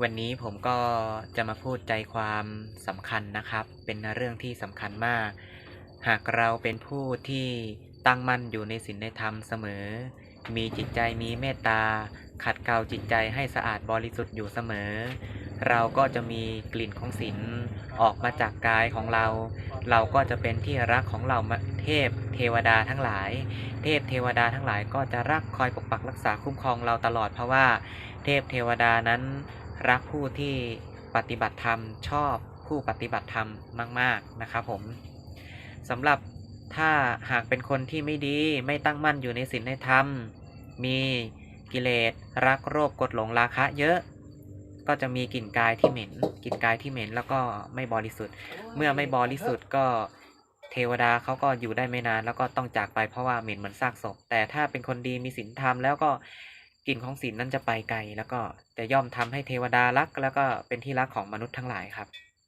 วันนี้ผมก็จะมาพูดใจความสำคัญนะครับ เป็นเรื่องที่สำคัญมาก หากเราเป็นผู้ที่ตั้งมั่นอยู่ในศีลในธรรมเสมอ มีจิตใจมีเมตตา ขัดเกลาจิตใจให้สะอาดบริสุทธิ์อยู่เสมอ เราก็จะมีกลิ่นของศีลออกมาจากกายของเรา เราก็จะเป็นที่รักของเราเทพเทวดาทั้งหลาย เทพเทวดาทั้งหลายก็จะรักคอยปกปักรักษาคุ้มครองเราตลอดเพราะว่า เทพเทวดานั้น รักผู้ที่ปฏิบัติธรรม ชอบผู้ปฏิบัติธรรมมาก ๆนะครับผมสำหรับถ้าหากเป็นคนที่ไม่ดีไม่ตั้งมั่นอยู่ในศีลในธรรม มีกิเลสรักโรคกดหลงราคะเยอะ ก็จะมีกลิ่นกายที่เหม็นกลิ่นกายที่เหม็นแล้วก็ไม่บริสุทธิ์ เมื่อไม่บริสุทธิ์ก็เทวดาเขาก็อยู่ได้ไม่นานแล้วก็ต้องจากไปเพราะว่าเหม็นเหมือนซากศพ แต่ถ้าเป็นคนดีมีศีลธรรมแล้วก็ กลิ่นของศีลนั้นจะไปไกล แล้วก็จะย่อมทำให้เทวดารัก แล้วก็เป็นที่รักของมนุษย์ทั้งหลายครับ